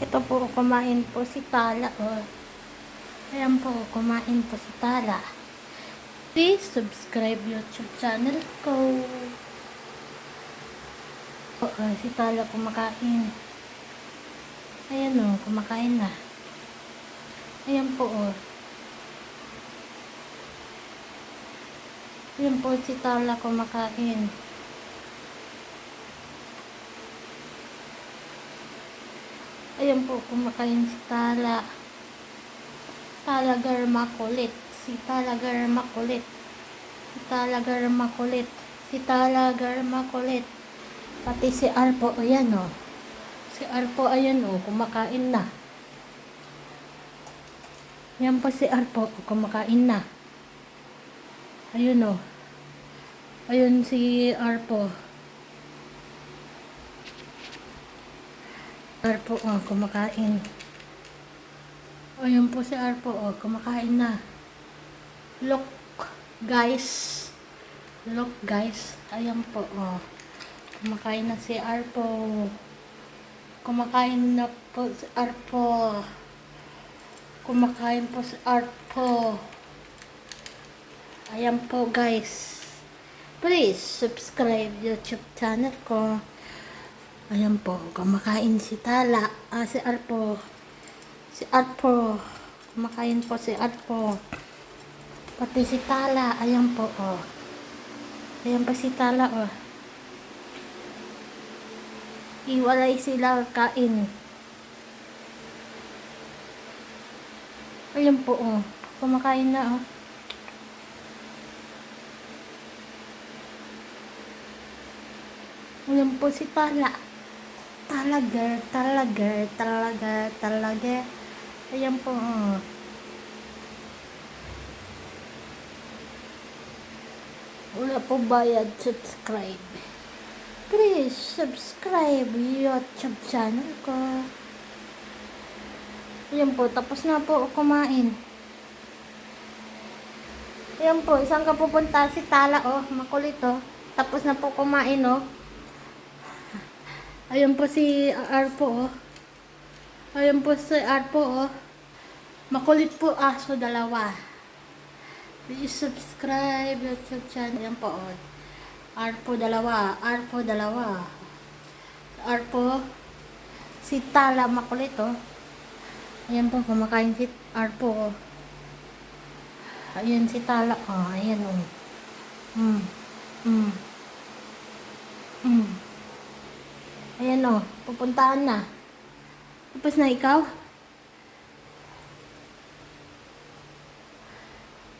Ito po, kumain po si Tala. Oh. Ayan po, kumain po si Tala. Please subscribe YouTube channel ko. Oh, oh, si Tala kumakain. Ayan o, kumakain na. Ayan po oh. Ayan po si Tala kumakain. Ayan po, kumakain si Tala. Talagar makulit. Si Talagar makulit. Si Talagar makulit. Si Talagar makulit. Pati si Arpo, ayan o. Si Arpo, ayan o, kumakain na. Yan po si Arpo, kumakain na. Ayun o. Ayun si Arpo. Arpo, oh, kumakain. Ayun po si Arpo, oh, kumakain na. Look, guys. Look, guys. Ayan po, oh. Kumakain na si Arpo. Kumakain na po si Arpo. Kumakain po si Arpo. Ayan po, guys. Please, subscribe YouTube channel ko. Ayan po, kumakain si Tala. Ah, si Arpo. Si Arpo. Kumakain po si Arpo. Pati si Tala. Ayan po, oh. Ayan pa si Tala, oh. Iwalay sila kain. Ayan po, oh. Kumakain na, oh. Ayan po si Tala. Talaga, talaga, talaga, talaga. Ayan po. Wala po bayad subscribe. Please, subscribe YouTube channel ko. Ayan po, tapos na po kumain. Ayan po, isang ka pupunta si Tala, oh, makulit, oh. Tapos na po kumain, oh. Ayan po si Arpo, oh. Ayan po si Arpo, oh. Makulit po aso dalawa. Please subscribe YouTube channel. Ayan po, oh. Arpo dalawa. Arpo dalawa. Arpo. Si Tala makulit, oh. Ayan po, kumakain si Arpo, oh. Ayan si Tala, oh. Ayan, oh. Mm. Mm. Ayan, oh. Pupuntaan na. Tapos na ikaw?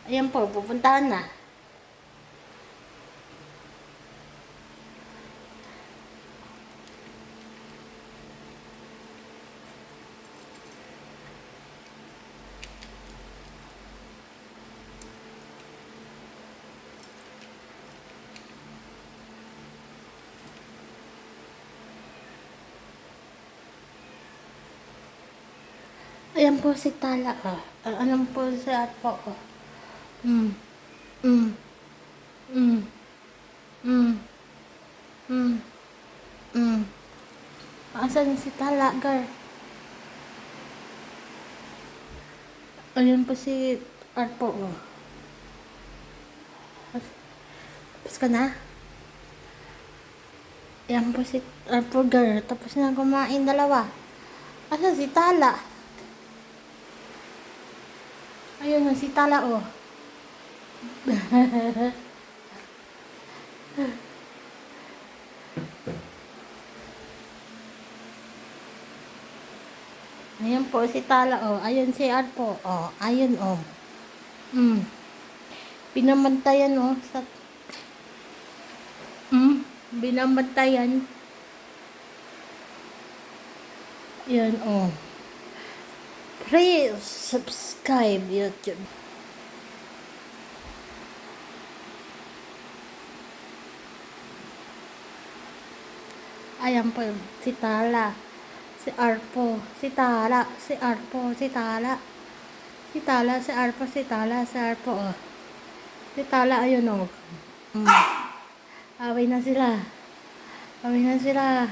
Ayan po, pupuntahan na. Ayan po si Tala, oh. Ah, Alam po si Arpo, oh. Mm. Mm. Mm. Mm. Mm. Mm. Asan si Tala, girl? Ayun po si Arpo, oh. Tapos ka na? Ayan po si Arpo, girl. Tapos na kumain dalawa. Asan si Tala? Ayun si Tala, oh. Ayan po si Tala, oh. Ayun si Arpo, oh. Ayun, oh. Hmm. Binamantayan, oh. Sa... Hmm. Binamantayan. Yan, oh. Please subscribe YouTube. Ayan po, si Tala. Si Arpo. Si Tala. Si Arpo. Si Tala. Si Tala, si Arpo, si Tala, si Arpo. Oh. Si Tala, ayun oh. Mm. Away na sila. Away na sila.